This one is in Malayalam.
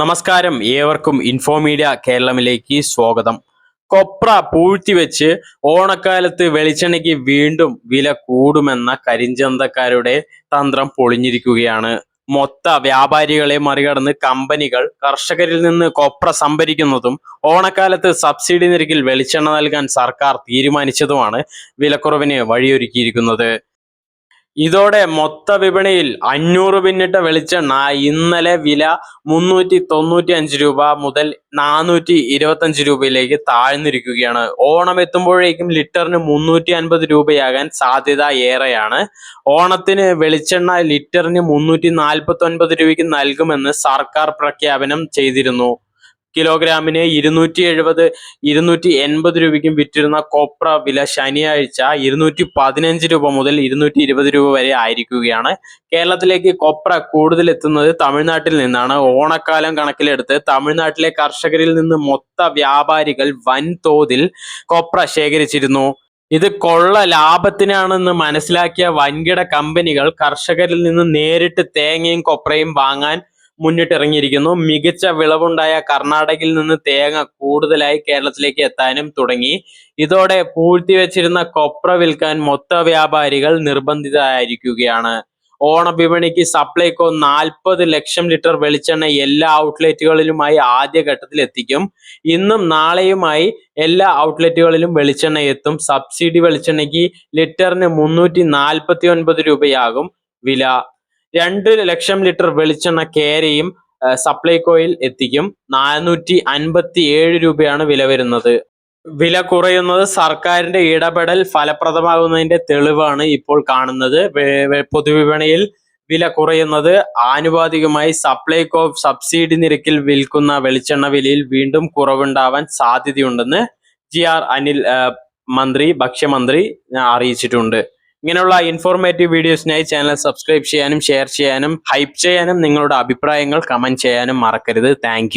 നമസ്കാരം. ഏവർക്കും ഇൻഫോമീഡിയ കേരളമിലേക്ക് സ്വാഗതം. കൊപ്ര പൂഴ്ത്തിവെച്ച് ഓണക്കാലത്ത് വെളിച്ചെണ്ണയ്ക്ക് വീണ്ടും വില കൂടുമെന്ന കരിഞ്ചന്തക്കാരുടെ തന്ത്രം പൊളിഞ്ഞിരിക്കുകയാണ്. മൊത്ത വ്യാപാരികളെ മറികടന്ന് കമ്പനികൾ കർഷകരിൽ നിന്ന് കൊപ്ര സംഭരിക്കുന്നതും ഓണക്കാലത്ത് സബ്സിഡി നിരക്കിൽ വെളിച്ചെണ്ണ നൽകാൻ സർക്കാർ തീരുമാനിച്ചതുമാണ് വിലക്കുറവിന് വഴിയൊരുക്കിയിരിക്കുന്നത്. ഇതോടെ മൊത്ത വിപണിയിൽ അഞ്ഞൂറ് പിന്നിട്ട വെളിച്ചെണ്ണ ഇന്നലെ വില മുന്നൂറ്റി തൊണ്ണൂറ്റി അഞ്ച് രൂപ മുതൽ നാനൂറ്റി ഇരുപത്തി അഞ്ച് രൂപയിലേക്ക് താഴ്ന്നിരിക്കുകയാണ്. ഓണം എത്തുമ്പോഴേക്കും ലിറ്ററിന് മുന്നൂറ്റി അൻപത് രൂപയാകാൻ സാധ്യത ഏറെയാണ്. ഓണത്തിന് വെളിച്ചെണ്ണ ലിറ്ററിന് മുന്നൂറ്റി നാൽപ്പത്തി ഒൻപത് രൂപയ്ക്ക് നൽകുമെന്ന് സർക്കാർ പ്രഖ്യാപനം ചെയ്തിരുന്നു. കിലോഗ്രാമിന് ഇരുന്നൂറ്റി എഴുപത് ഇരുന്നൂറ്റി എൺപത് രൂപയ്ക്കും വിറ്റിരുന്ന കോപ്ര വില ശനിയാഴ്ച ഇരുന്നൂറ്റി പതിനഞ്ച് രൂപ മുതൽ ഇരുന്നൂറ്റി ഇരുപത് രൂപ വരെ ആയിരിക്കുകയാണ്. കേരളത്തിലേക്ക് കൊപ്ര കൂടുതൽ എത്തുന്നത് തമിഴ്നാട്ടിൽ നിന്നാണ്. ഓണക്കാലം കണക്കിലെടുത്ത് തമിഴ്നാട്ടിലെ കർഷകരിൽ നിന്ന് മൊത്ത വ്യാപാരികൾ വൻതോതിൽ കൊപ്ര ശേഖരിച്ചിരുന്നു. ഇത് കൊള്ള ലാഭത്തിനാണെന്ന് മനസ്സിലാക്കിയ വൻകിട കമ്പനികൾ കർഷകരിൽ നിന്ന് നേരിട്ട് തേങ്ങയും കൊപ്രയും വാങ്ങാൻ മുന്നിട്ടിറങ്ങിയിരിക്കുന്നു. മികച്ച വിളവുണ്ടായ കർണാടകയിൽ നിന്ന് തേങ്ങ കൂടുതലായി കേരളത്തിലേക്ക് എത്താനും തുടങ്ങി. ഇതോടെ പൂഴ്ത്തിവെച്ചിരുന്ന കൊപ്ര വിൽക്കാൻ മൊത്ത വ്യാപാരികൾ നിർബന്ധിതരായിരിക്കുകയാണ്. ഓണവിപണിക്ക് സപ്ലൈകോ നാൽപ്പത് ലക്ഷം ലിറ്റർ വെളിച്ചെണ്ണ എല്ലാ ഔട്ട്ലെറ്റുകളിലുമായി ആദ്യഘട്ടത്തിൽ എത്തിക്കും. ഇന്നും നാളെയുമായി എല്ലാ ഔട്ട്ലെറ്റുകളിലും വെളിച്ചെണ്ണ എത്തും. സബ്സിഡി വെളിച്ചെണ്ണയ്ക്ക് ലിറ്ററിന് മുന്നൂറ്റി രൂപയാകും വില. രണ്ട് ലക്ഷം ലിറ്റർ വെളിച്ചെണ്ണ കേരയും സപ്ലൈകോയിൽ എത്തിക്കും. നാനൂറ്റി അൻപത്തി ഏഴ് രൂപയാണ് വില വരുന്നത്. വില കുറയുന്നത് സർക്കാരിന്റെ ഇടപെടൽ ഫലപ്രദമാകുന്നതിന്റെ തെളിവാണ് ഇപ്പോൾ കാണുന്നത്. പൊതുവിപണിയിൽ വില കുറയുന്നത് ആനുപാതികമായി സപ്ലൈകോ സബ്സിഡി നിരക്കിൽ വിൽക്കുന്ന വെളിച്ചെണ്ണ വിലയിൽ വീണ്ടും കുറവുണ്ടാവാൻ സാധ്യതയുണ്ടെന്ന് ജി ആർ അനിൽ മന്ത്രി ഭക്ഷ്യമന്ത്രി അറിയിച്ചിട്ടുണ്ട്. ഇങ്ങനെയുള്ള ഇൻഫോർമേറ്റീവ് വീഡിയോസിനായി ചാനൽ സബ്സ്ക്രൈബ് ചെയ്യാനും ഷെയർ ചെയ്യാനും ഹൈപ്പ് ചെയ്യാനും നിങ്ങളുടെ അഭിപ്രായങ്ങൾ കമന്റ് ചെയ്യാനും മറക്കരുത്. താങ്ക്